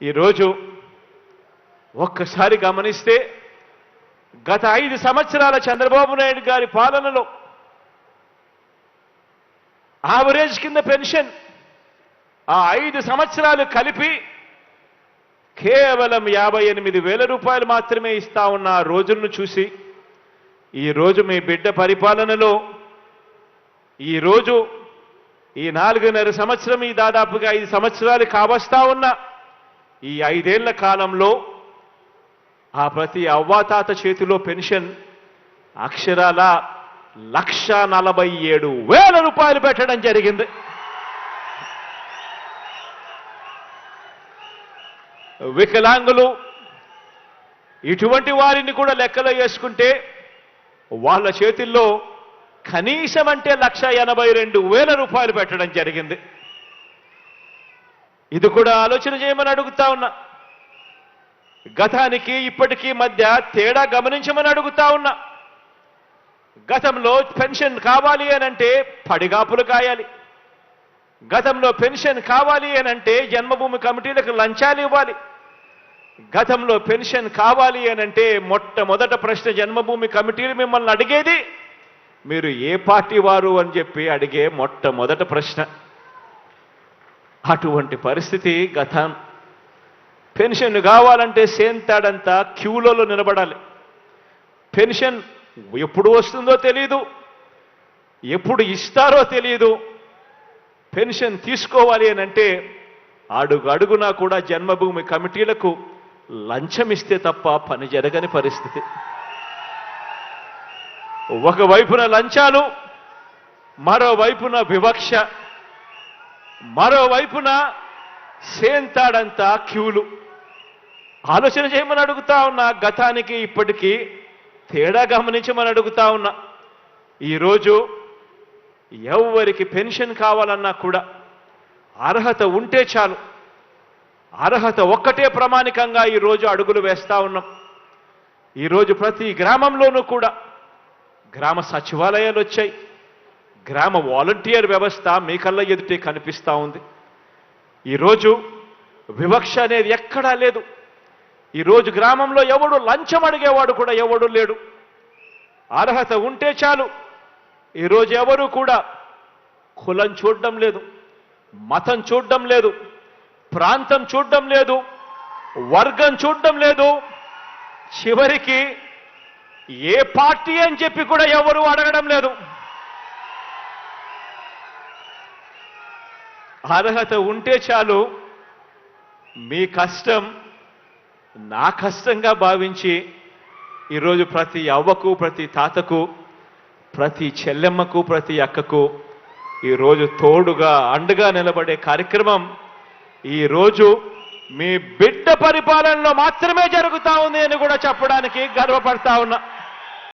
ఈరోజు ఒక్కసారి గమనిస్తే గత ఐదు సంవత్సరాల చంద్రబాబు నాయుడు గారి పాలనలో ఆవరేజ్ కింద పెన్షన్ ఆ ఐదు సంవత్సరాలు కలిపి కేవలం యాభై ఎనిమిది వేల రూపాయలు మాత్రమే ఇస్తా ఉన్న ఆ రోజులను చూసి ఈరోజు మీ బిడ్డ పరిపాలనలో ఈరోజు ఈ నాలుగున్నర సంవత్సరం ఈ దాదాపుగా ఐదు సంవత్సరాలు కావస్తా ఉన్న ఈ ఐదేళ్ళ కాలంలో ఆ ప్రతి అవ్వాతాత చేతిలో పెన్షన్ అక్షరాల లక్ష నలభై ఏడు వేల రూపాయలు పెట్టడం జరిగింది. వికలాంగులు ఇటువంటి వారిని కూడా లెక్కలో వేసుకుంటే వాళ్ళ చేతుల్లో కనీసం అంటే లక్ష ఎనభై రెండు వేల రూపాయలు పెట్టడం జరిగింది. ఇది కూడా ఆలోచన చేయమని అడుగుతా ఉన్నా. గతానికి ఇప్పటికీ మధ్య తేడా గమనించమని అడుగుతా ఉన్నా. గతంలో పెన్షన్ కావాలి అనంటే పడిగాపులు కాయాలి. గతంలో పెన్షన్ కావాలి అనంటే జన్మభూమి కమిటీలకు లంచాలు ఇవ్వాలి. గతంలో పెన్షన్ కావాలి అనంటే మొట్టమొదట ప్రశ్న జన్మభూమి కమిటీలు మిమ్మల్ని అడిగేది మీరు ఏ పార్టీ వారు అని చెప్పి అడిగే మొట్టమొదట ప్రశ్న. అటువంటి పరిస్థితి గతం పెన్షన్ కావాలంటే సేంతాడంతా క్యూలలో నిలబడాలి. పెన్షన్ ఎప్పుడు వస్తుందో తెలియదు ఎప్పుడు ఇస్తారో తెలియదు పెన్షన్ తీసుకోవాలి అని అంటే అడుగు అడుగునా కూడా జన్మభూమి కమిటీలకు లంచం ఇస్తే తప్ప పని జరగని పరిస్థితి. ఒకవైపున లంచాలు మరోవైపున వివక్ష. మరోవైపున సేంతాడంతా క్యూలు. ఆలోచన చేయమని అడుగుతా ఉన్నా గతానికి ఇప్పటికీ తేడా గమనించమని అడుగుతా ఉన్నా. ఈరోజు ఎవరికి పెన్షన్ కావాలన్నా కూడా అర్హత ఉంటే చాలు. అర్హత ఒక్కటే ప్రామాణికంగా ఈరోజు అడుగులు వేస్తా ఉన్నాం. ఈరోజు ప్రతి గ్రామంలోనూ కూడా గ్రామ సచివాలయాలు వచ్చాయి. గ్రామ వాలంటీర్ వ్యవస్థ మీ కళ్ళ ఎదుటే కనిపిస్తూ ఉంది. ఈరోజు వివక్ష అనేది ఎక్కడా లేదు. ఈరోజు గ్రామంలో ఎవడు లంచం అడిగేవాడు కూడా ఎవడు లేడు. అర్హత ఉంటే చాలు. ఈరోజు ఎవరు కూడా కులం చూడడం లేదు మతం చూడడం లేదు ప్రాంతం చూడడం లేదు వర్గం చూడడం లేదు. చివరికి ఏ పార్టీ అని చెప్పి కూడా ఎవరు అడగడం లేదు. అర్హత ఉంటే చాలు మీ కష్టం నా కష్టంగా భావించి ఈరోజు ప్రతి అవ్వకు ప్రతి తాతకు ప్రతి చెల్లెమ్మకు ప్రతి అక్కకు ఈరోజు తోడుగా అండగా నిలబడే కార్యక్రమం ఈరోజు మీ బిడ్డ పరిపాలనలో మాత్రమే జరుగుతూ ఉంది అని కూడా చెప్పడానికి గర్వపడతా ఉన్నా.